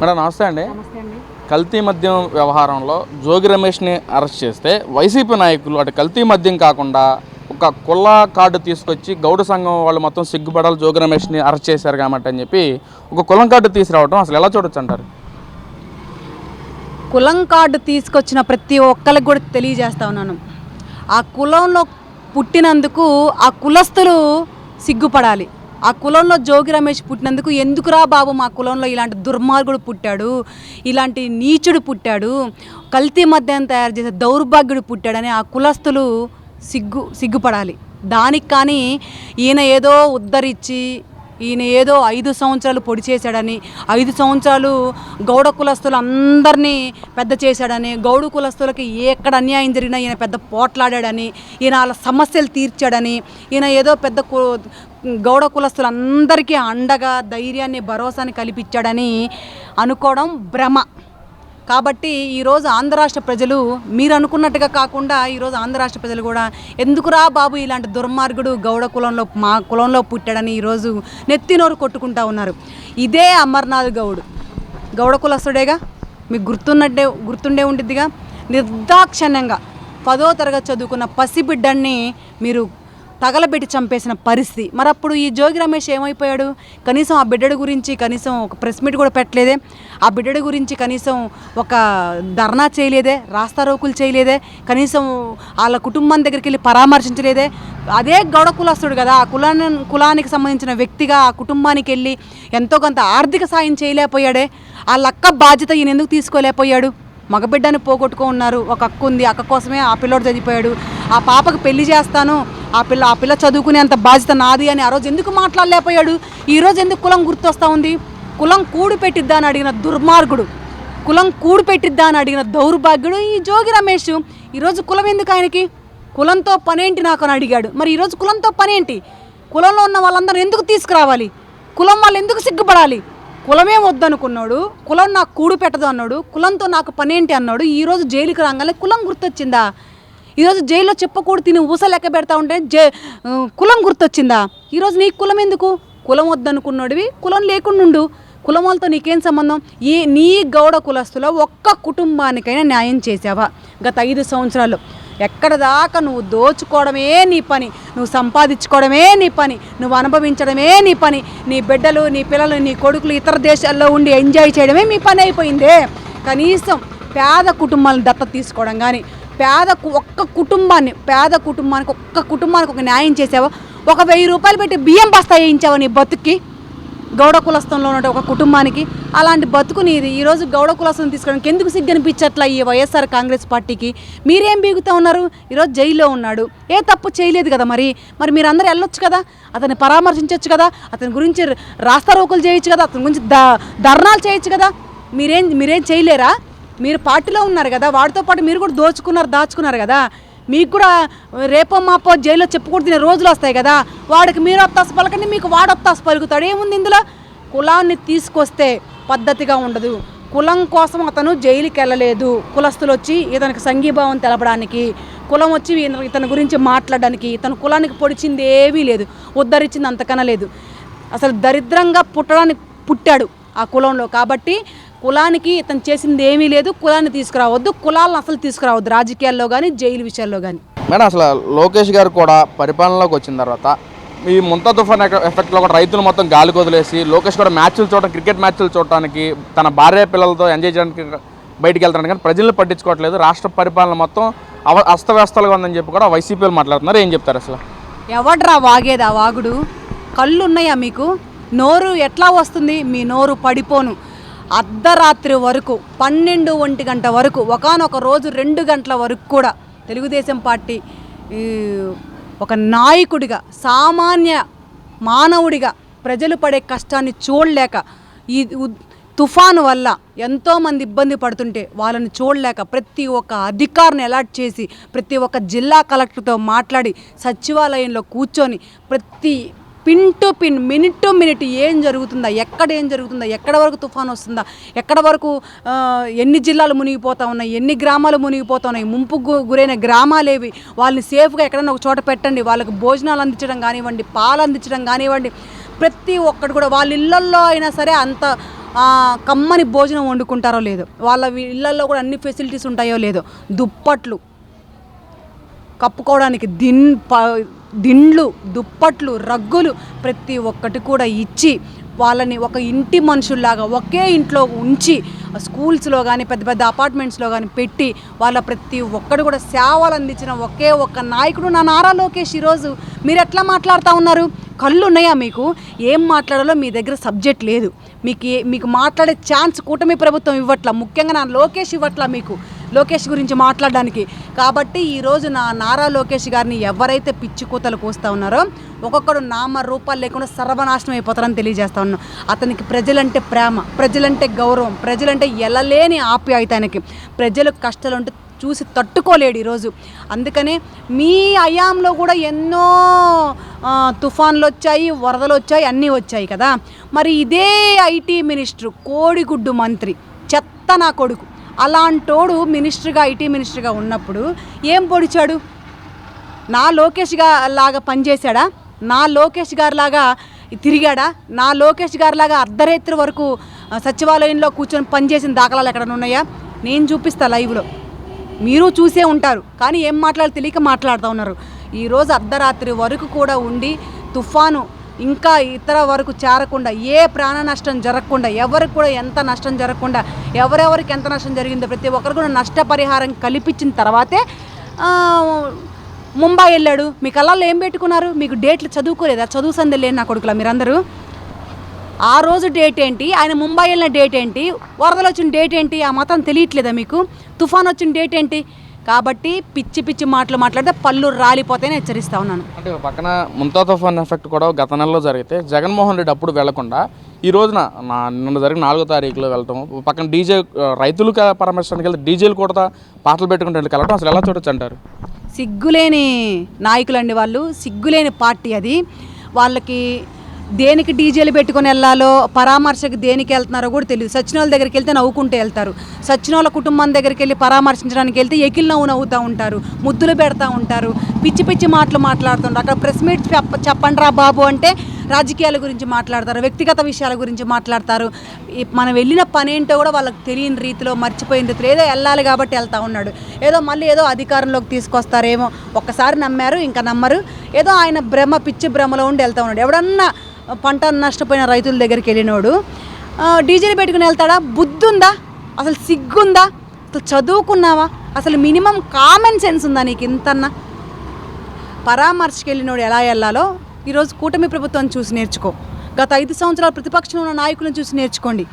Madam నమస్తే అండి. కల్తీ మద్యం వ్యవహారంలో జోగి రమేష్ని అరెస్ట్ చేస్తే వైసీపీ నాయకులు అటు కల్తీ మద్యం కాకుండా ఒక కుల్ల కార్డు తీసుకొచ్చి గౌడ సంఘం వాళ్ళు మొత్తం సిగ్గుపడాలి జోగి రమేష్ని అరెస్ట్ చేశారు కాబట్టి అని చెప్పి ఒక కులం కార్డు తీసుకురావడం అసలు ఎలా చూడొచ్చు అంటారు? కులం కార్డు తీసుకొచ్చిన ప్రతి ఒక్కరికి కూడా తెలియజేస్తా ఉన్నాను. ఆ కులంలో పుట్టినందుకు ఆ కులస్తులు సిగ్గుపడాలి. ఆ కులంలో జోగి రమేష్ పుట్టినందుకు ఎందుకురా బాబు మా కులంలో ఇలాంటి దుర్మార్గుడు పుట్టాడు? ఇలాంటి నీచుడు పుట్టాడు? కల్తీ మద్యం తయారు చేసే దౌర్భాగ్యుడు పుట్టాడని ఆ కులస్తులు సిగ్గు సిగ్గుపడాలి. దానికి కానీ ఈయన ఏదో ఉద్ధరించి ఈయన ఏదో ఐదు సంవత్సరాలు పొడి చేశాడని ఐదు సంవత్సరాలు గౌడ కులస్తులు అందరినీ పెద్ద చేశాడని గౌడ కులస్తులకి ఎక్కడ అన్యాయం జరిగినా ఈయన పెద్ద పోట్లాడాడని ఈయన వాళ్ళ సమస్యలు తీర్చాడని ఈయన ఏదో పెద్ద కు- గౌడ కులస్తులందరికీ అండగా ధైర్యాన్ని భరోసాని కల్పించాడని అనుకోవడం భ్రమ. కాబట్టి ఈరోజు ఆంధ్ర రాష్ట్ర ప్రజలు మీరు అనుకున్నట్టుగా కాకుండా ఈరోజు ఆంధ్ర రాష్ట్ర ప్రజలు కూడా ఎందుకురా బాబు ఇలాంటి దుర్మార్గుడు గౌడ కులంలో మా కులంలో పుట్టాడని ఈరోజు నెత్తినోరు కొట్టుకుంటా ఉన్నారు. ఇదే అమర్నాథ్ గౌడ్. గౌడ కులస్తుడేగా? మీకు గుర్తున్నట్టే గుర్తుండే ఉండిద్దిగా? నిర్దాక్షణ్యంగా పదో తరగతి చదువుకున్న పసిబిడ్డని మీరు తగలబెట్టి చంపేసిన పరిస్థితి. మరి అప్పుడు ఈ జోగి రమేష్ ఏమైపోయాడు? కనీసం ఆ బిడ్డడు గురించి కనీసం ఒక ప్రెస్ మీట్ కూడా పెట్టలేదే. ఆ బిడ్డడు గురించి కనీసం ఒక ధర్నా చేయలేదే రాస్తారోకులు చేయలేదే కనీసం వాళ్ళ కుటుంబం దగ్గరికి వెళ్ళి పరామర్శించలేదే. అదే గౌడ కులస్తుడు కదా. ఆ కులాన్ని కులానికి సంబంధించిన వ్యక్తిగా ఆ కుటుంబానికి వెళ్ళి ఎంతో కొంత ఆర్థిక సాయం చేయలేకపోయాడే. ఆ లక్క బాధ్యత ఈయన ఎందుకు తీసుకోలేకపోయాడు? మగబిడ్డని పోగొట్టుకున్నారు ఒక అక్క ఉంది అక్క కోసమే ఆ పిల్లోడు చనిపోయాడు. ఆ పాపకు పెళ్ళి చేస్తాను. ఆ పిల్ల ఆ పిల్ల చదువుకునే అంత బాధ్యత నాది అని ఆ రోజు ఎందుకు మాట్లాడలేకపోయాడు? ఈరోజు ఎందుకు కులం గుర్తొస్తా ఉంది? కులం కూడు పెట్టిద్దా అని అడిగిన దుర్మార్గుడు కులం కూడు పెట్టిద్దా అని అడిగిన దౌర్భాగ్యుడు ఈ జోగి రమేష్ ఈరోజు కులం ఎందుకు ఆయనకి? కులంతో పనేంటి నాకు అని అడిగాడు. మరి ఈరోజు కులంతో పనేంటి? కులంలో ఉన్న వాళ్ళందరూ ఎందుకు తీసుకురావాలి? కులం వాళ్ళు ఎందుకు సిగ్గుపడాలి? కులమే వద్దనుకున్నాడు కులం నాకు కూడు పెట్టదు అన్నాడు కులంతో నాకు పనేంటి అన్నాడు ఈరోజు జైలుకి రాగానే కులం గుర్తొచ్చిందా? ఈరోజు జైల్లో చెప్పకూడదు తిని ఊస లెక్క పెడతా ఉంటే జే కులం గుర్తొచ్చిందా? ఈరోజు నీకు కులం ఎందుకు? కులం వద్దనుకున్నాడివి కులం లేకుండుండు. కులం వాళ్ళతో నీకేం సంబంధం? ఈ నీ గౌడ కులస్తులో ఒక్క కుటుంబానికైనా న్యాయం చేసావా గత ఐదు సంవత్సరాలు. ఎక్కడ దాకా నువ్వు దోచుకోవడమే నీ పని నువ్వు సంపాదించుకోవడమే నీ పని నువ్వు అనుభవించడమే నీ పని. నీ బిడ్డలు నీ పిల్లలు నీ కొడుకులు ఇతర దేశాల్లో ఉండి ఎంజాయ్ చేయడమే మీ పని అయిపోయిందే. కనీసం పేద కుటుంబాలను దత్త తీసుకోవడం కానీ పేద కు- ఒక్క కుటుంబాన్ని పేద కుటుంబానికి ఒక్క కుటుంబానికి ఒక న్యాయం చేసావా? ఒక వెయ్యి రూపాయలు పెట్టి బియ్యం బస్తా వేయించావా నీ బతుక్కి? గౌడ కులస్థంలో ఉన్న ఒక కుటుంబానికి అలాంటి బతుకుని ఈరోజు గౌడ కులస్థం తీసుకోవడానికి ఎందుకు సిగ్గనిపించట్లా ఈ వైఎస్ఆర్ కాంగ్రెస్ పార్టీకి? మీరేం బీగుతూ ఉన్నారు? ఈరోజు జైల్లో ఉన్నాడు. ఏ తప్పు చేయలేదు కదా మరి? మరి మీరు వెళ్ళొచ్చు కదా? అతన్ని పరామర్శించవచ్చు కదా? అతని గురించి రాస్తారోకులు చేయొచ్చు కదా? అతని గురించి ద ధర్నాలు చేయొచ్చు కదా? మీరేం మీరేం చేయలేరా? మీరు పార్టీలో ఉన్నారు కదా? వాడితో పాటు మీరు కూడా దోచుకున్నారు దాచుకున్నారు కదా? మీకు కూడా రేపో మాపో జైల్లో చెప్పుకూడదు తినే రోజులు వస్తాయి కదా. వాడికి మీరు అత్తాసు పలకండి మీకు వాడు అత్తాసు పలుకుతాడు. ఏముంది ఇందులో? కులాన్ని తీసుకొస్తే పద్ధతిగా ఉండదు. కులం కోసం అతను జైలుకి వెళ్ళలేదు. కులస్తులు వచ్చి ఇతనికి సంఘీభావం తెలపడానికి కులం వచ్చి ఇతని గురించి మాట్లాడడానికి ఇతను కులానికి పొడిచింది ఏమీ లేదు. ఉద్ధరించింది అంతకన్నా లేదు. అసలు దరిద్రంగా పుట్టడానికి పుట్టాడు ఆ కులంలో. కాబట్టి కులానికి ఇతను చేసింది ఏమీ లేదు కులాన్ని తీసుకురావద్దు కులాలను అసలు తీసుకురావద్దు రాజకీయాల్లో కానీ జైలు విషయాల్లో కానీ మేడం అసలు లోకేష్ గారు కూడా పరిపాలనలోకి వచ్చిన తర్వాత ఈ ముంతా తుఫాన్ ఎఫె- ఎఫెక్ట్లో కూడా రైతులు మొత్తం గాలికి వదిలేసి లోకేష్ కూడా మ్యాచ్లు చూడడం క్రికెట్ మ్యాచ్లు చూడటానికి తన భార్య పిల్లలతో ఎంజాయ్ చేయడానికి బయటికి వెళ్తాడు కానీ ప్రజల్ని పట్టించుకోవట్లేదు. రాష్ట్ర పరిపాలన మొత్తం అవ అస్తవ్యస్తలుగా ఉందని చెప్పి కూడా వైసీపీలు మాట్లాడుతున్నారు. ఏం చెప్తారు అసలు? ఎవడ్రా వాగేదా వాగుడు? కళ్ళు ఉన్నాయా మీకు? నోరు ఎట్లా వస్తుంది? మీ నోరు పడిపోను. అర్ధరాత్రి వరకు పన్నెండు ఒంటి గంట వరకు ఒకనొక రోజు రెండు గంటల వరకు కూడా తెలుగుదేశం పార్టీ ఈ, ఒక నాయకుడిగా సామాన్య మానవుడిగా ప్రజలు పడే కష్టాన్ని చూడలేక ఈ తుఫాను వల్ల ఎంతోమంది ఇబ్బంది పడుతుంటే వాళ్ళని చూడలేక ప్రతి ఒక్క అధికారిని అలర్ట్ చేసి ప్రతి ఒక్క జిల్లా కలెక్టర్తో మాట్లాడి సచివాలయంలో కూర్చొని ప్రతి pin to pin minute to minute ఏం జరుగుతుందా? ఎక్కడ ఏం జరుగుతుందా? ఎక్కడ వరకు తుఫాన్ వస్తుందా? ఎక్కడ వరకు ఎన్ని జిల్లాలు మునిగిపోతా ఉన్నాయి? ఎన్ని గ్రామాలు మునిగిపోతా ఉన్నాయి? ముంపు గు- గురైన గ్రామాలేవి? వాళ్ళని సేఫ్గా ఎక్కడైనా ఒక చోట పెట్టండి. వాళ్ళకి భోజనాలు అందించడం కానివ్వండి పాలు అందించడం కానివ్వండి. ప్రతి ఒక్కటి కూడా వాళ్ళ ఇళ్ళల్లో అయినా సరే అంత కమ్మని భోజనం వండుకుంటారో లేదో వాళ్ళ ఇళ్ళల్లో కూడా అన్ని ఫెసిలిటీస్ ఉంటాయో లేదో దుప్పట్లు కప్పుకోవడానికి దిన్ ప దిండ్లు దుప్పట్లు రగ్గులు ప్రతి ఒక్కటి కూడా ఇచ్చి వాళ్ళని ఒక ఇంటి మనుషుల్లాగా ఒకే ఇంట్లో ఉంచి స్కూల్స్లో కానీ పెద్ద పెద్ద అపార్ట్మెంట్స్లో కానీ పెట్టి వాళ్ళ ప్రతి ఒక్కడు కూడా సేవలు అందించిన ఒకే ఒక్క నాయకుడు నా నారా లోకేష్ ఈరోజు. మీరు ఎట్లా మాట్లాడుతూ ఉన్నారు? కళ్ళు ఉన్నాయా మీకు? ఏం మాట్లాడాలో మీ దగ్గర సబ్జెక్ట్ లేదు. మీకు మీకు మాట్లాడే ఛాన్స్ కూటమి ప్రభుత్వం ఇవ్వట్లా? ముఖ్యంగా నా లోకేష్ ఇవ్వట్లా మీకు? లోకేష్ గురించి మాట్లాడడానికి. కాబట్టి ఈరోజు నా నారా లోకేష్ గారిని ఎవరైతే పిచ్చి కూతలు కూస్తూ ఉన్నారో ఒక్కొక్కడు నామ రూపాలు లేకుండా సర్వనాశనం అయిపోతారని తెలియజేస్తా ఉన్నాను. అతనికి ప్రజలంటే ప్రేమ ప్రజలంటే గౌరవం ప్రజలంటే ఎలలేని ఆప్యాయత ఆయనకి. ప్రజలు కష్టాలు ఉంటే చూసి తట్టుకోలేడు ఈరోజు. అందుకనే మీ అయాంలో కూడా ఎన్నో తుఫాన్లు వచ్చాయి వరదలు వచ్చాయి అన్నీ వచ్చాయి కదా. మరి ఇదే ఐటీ మినిస్టర్ కోడిగుడ్డు మంత్రి చెత్త నా కొడుకు. అలాంటోడు మినిస్టర్గా ఐటీ మినిస్టర్గా ఉన్నప్పుడు ఏం పొడిచాడు? నా లోకేష్గా లాగా పనిచేశాడా? నా లోకేష్ గారి లాగా తిరిగాడా? నా లోకేష్ గారి లాగా అర్ధరాత్రి వరకు సచివాలయంలో కూర్చొని పనిచేసిన దాఖలాలు ఎక్కడ ఉన్నాయా? నేను చూపిస్తా లైవ్లో. మీరు చూసే ఉంటారు కానీ ఏం మాట్లాడాలి తెలియక మాట్లాడుతూ ఉన్నారు. ఈరోజు అర్ధరాత్రి వరకు కూడా ఉండి తుఫాను ఇంకా ఇతర వరకు చేరకుండా ఏ ప్రాణ నష్టం జరగకుండా ఎవరికి కూడా ఎంత నష్టం జరగకుండా ఎవరెవరికి ఎంత నష్టం జరిగిందో ప్రతి ఒక్కరు కూడా నష్టపరిహారం కల్పించిన తర్వాతే ముంబై వెళ్ళాడు. మీ కళ్ళల్లో ఏం పెట్టుకున్నారు? మీకు డేట్లు చదువుకోలేదా? చదువు సందే లేని నా కొడుకులా మీరందరూ? ఆ రోజు డేట్ ఏంటి? ఆయన ముంబై వెళ్ళిన డేట్ ఏంటి? వరదలు వచ్చిన డేట్ ఏంటి? ఆ మతం తెలియట్లేదా మీకు? తుఫాన్ వచ్చిన డేట్ ఏంటి? కాబట్టి పిచ్చి పిచ్చి మాటలు మాట్లాడితే పళ్ళు రాలిపోతాయని హెచ్చరిస్తా ఉన్నాను. అంటే పక్కన ముంతా తుఫాన్ ఎఫెక్ట్ కూడా గత నెలలో జరిగితే జగన్మోహన్ రెడ్డి అప్పుడు వెళ్ళకుండా ఈ రోజున నా నిన్న జరిగిన నాలుగో తారీఖులో వెళ్ళటం పక్కన డీజే రైతులకు పరామర్శడానికి వెళ్తే డీజేలు కూడా పాటలు పెట్టుకుంటే వెళ్ళటం అసలు ఎలా చూడొచ్చు అంటారు? సిగ్గులేని నాయకులండి వాళ్ళు సిగ్గులేని పార్టీ అది. వాళ్ళకి దేనికి డీజేలు పెట్టుకొని వెళ్ళాలో పరామర్శకు దేనికి వెళ్తున్నారో కూడా తెలియదు. సచిన వాళ్ళ దగ్గరికి వెళ్తే నవ్వుకుంటూ వెళ్తారు. సచిన వాళ్ళ కుటుంబం దగ్గరికి వెళ్ళి పరామర్శించడానికి వెళ్తే ఎకిల్ నవ్వు నవ్వుతూ ఉంటారు ముద్దులు పెడతా ఉంటారు పిచ్చి పిచ్చి మాటలు మాట్లాడుతుంటారు. అక్కడ ప్రెస్ మీట్ చెప్ప చెప్పండి రా బాబు అంటే రాజకీయాల గురించి మాట్లాడతారు వ్యక్తిగత విషయాల గురించి మాట్లాడతారు. మనం వెళ్ళిన పని ఏంటో కూడా వాళ్ళకి తెలియని రీతిలో మర్చిపోయిన రీతిలో ఏదో వెళ్ళాలి కాబట్టి వెళ్తూ ఉన్నాడు. ఏదో మళ్ళీ ఏదో అధికారంలోకి తీసుకొస్తారేమో. ఒక్కసారి నమ్మారు ఇంకా నమ్మరు. ఏదో ఆయన భ్రమ పిచ్చి భ్రమలో ఉండి వెళ్తా ఉన్నాడు. ఎవడన్నా పంట నష్టపోయిన రైతుల దగ్గరికి వెళ్ళినోడు డీజిల్ పెట్టుకుని వెళ్తాడా? బుద్ధుందా? అసలు సిగ్గుందా? అసలు చదువుకున్నావా? అసలు మినిమం కామన్ సెన్స్ ఉందా నీకు ఇంతన్నా? పరామర్శకి వెళ్ళినోడు ఎలా వెళ్ళాలో ఈరోజు కూటమి ప్రభుత్వం చూసి నేర్చుకో. గత ఐదు సంవత్సరాలు ప్రతిపక్షంలో ఉన్న నాయకులను చూసి నేర్చుకోండి.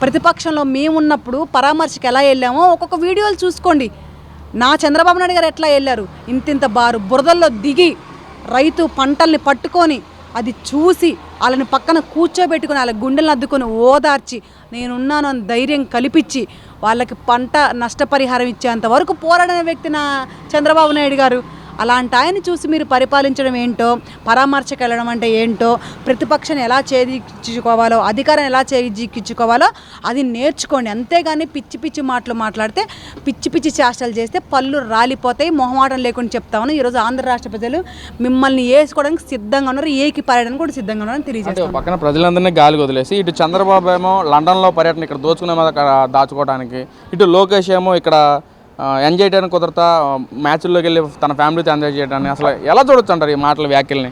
ప్రతిపక్షంలో మేమున్నప్పుడు పరామర్శకి ఎలా వెళ్ళామో ఒక్కొక్క వీడియోలు చూసుకోండి. నా చంద్రబాబు నాయుడు గారు ఎట్లా వెళ్ళారు? ఇంతింత బారు బురదల్లో దిగి రైతు పంటల్ని పట్టుకొని అది చూసి వాళ్ళని పక్కన కూర్చోబెట్టుకుని వాళ్ళ గుండెలను అద్దుకొని ఓదార్చి నేనున్నాను అని ధైర్యం కల్పించి వాళ్ళకి పంట నష్టపరిహారం ఇచ్చేంత వరకు పోరాడిన వ్యక్తి నా చంద్రబాబు నాయుడు గారు. అలాంటి ఆయన చూసి మీరు పరిపాలించడం ఏంటో పరామర్శకు వెళ్ళడం అంటే ఏంటో ప్రతిపక్షాన్ని ఎలా చేజిక్కించుకోవాలో అధికారం ఎలా చేజిక్కించుకోవాలో అది నేర్చుకోండి. అంతేగాని పిచ్చి పిచ్చి మాటలు మాట్లాడితే పిచ్చి పిచ్చి చేష్టలు చేస్తే పళ్ళు రాలిపోతాయి మొహమాటం లేకుండా చెప్తాను ఈరోజు ఆంధ్ర రాష్ట్ర ప్రజలు మిమ్మల్ని వేసుకోవడానికి సిద్ధంగా ఉన్నారు ఏకి పారడానికి కూడా సిద్ధంగా ఉన్నారని ఒక పక్కన ప్రజలందరినీ గాలికి వదిలేసి ఇటు చంద్రబాబు ఏమో లండన్లో పర్యటన ఇక్కడ దోచుకునే దాచుకోవడానికి ఇటు లోకేష్ ఏమో ఇక్కడ ఎంజాయ్ చేయడానికి కుదరతా? మ్యాచ్ల్లోకి వెళ్ళి తన ఫ్యామిలీతో ఎంజాయ్ చేయడానికి అసలు ఎలా చూడొచ్చు అంటారు ఈ మాటల వ్యాఖ్యల్ని?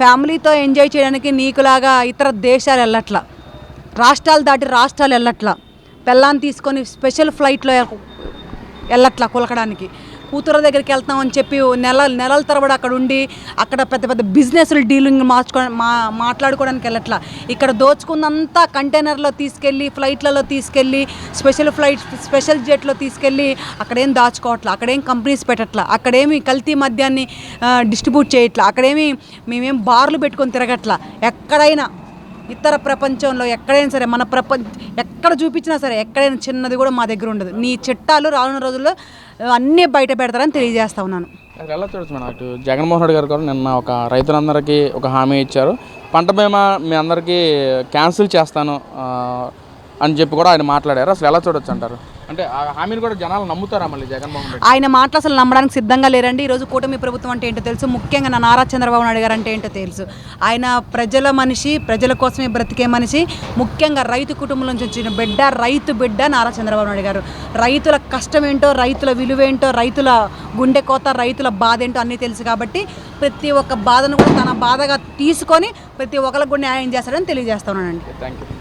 ఫ్యామిలీతో ఎంజాయ్ చేయడానికి నీకులాగా ఇతర దేశాలు వెళ్ళట్లా. రాష్ట్రాలు దాటి రాష్ట్రాలు వెళ్ళట్లా. పెళ్ళాన్ని తీసుకొని స్పెషల్ ఫ్లైట్లో వెళ్ళట్లా కులకడానికి. కూతురు దగ్గరికి వెళ్తామని చెప్పి నెల నెలల తరబడి అక్కడ ఉండి అక్కడ పెద్ద పెద్ద బిజినెస్లు డీలింగ్ మార్చుకో మా మాట్లాడుకోవడానికి వెళ్ళట్లా. ఇక్కడ దోచుకున్నంతా కంటైనర్లో తీసుకెళ్ళి ఫ్లైట్లలో తీసుకెళ్ళి స్పెషల్ ఫ్లైట్ స్పెషల్ జెట్లో తీసుకెళ్ళి అక్కడేం దాచుకోవట్లా అక్కడేం కంపెనీస్ పెట్టట్లా అక్కడేమి కల్తీ మద్యాన్ని డిస్ట్రిబ్యూట్ చేయట్లా అక్కడేమి మేమేం బార్లు పెట్టుకొని తిరగట్లా. ఎక్కడైనా ఇతర ప్రపంచంలో ఎక్కడైనా సరే మన ప్రపంచ ఎక్కడ చూపించినా సరే ఎక్కడైనా చిన్నది కూడా మా దగ్గర ఉండదు. నీ చిట్టాలు రానున్న రోజుల్లో అన్నీ బయట పెడతారని తెలియజేస్తా ఉన్నాను. అక్కడ ఎలా చూడొచ్చు మేడం? అటు జగన్మోహన్ రెడ్డి గారు కూడా నిన్న ఒక రైతులందరికీ ఒక హామీ ఇచ్చారు. పంట బీమా మీ అందరికీ క్యాన్సిల్ చేస్తాను అని చెప్పి కూడా ఆయన మాట్లాడారు. అసలు ఎలా చూడొచ్చు అంటారు? అంటే హామీని కూడా జనాలు నమ్ముతారా మళ్ళీ జగన్మోహన్ రెడ్డి? ఆయన మాటలు అసలు నమ్మడానికి సిద్ధంగా లేరండి. ఈరోజు కూటమి ప్రభుత్వం అంటే ఏంటో తెలుసు. ముఖ్యంగా నా నారా చంద్రబాబు నాయుడు గారు అంటే ఏంటో తెలుసు. ఆయన ప్రజల మనిషి ప్రజల కోసమే బ్రతికే మనిషి. ముఖ్యంగా రైతు కుటుంబం నుంచి వచ్చిన బిడ్డ రైతు బిడ్డ నారా చంద్రబాబు నాయుడు గారు. రైతుల కష్టం ఏంటో రైతుల విలువ ఏంటో రైతుల గుండె కోత రైతుల బాధ ఏంటో అన్నీ తెలుసు కాబట్టి ప్రతి ఒక్క బాధను కూడా తన బాధగా తీసుకొని ప్రతి ఒక్కరికి కూడా న్యాయం చేస్తాడని తెలియజేస్తున్నానండి థ్యాంక్ యూ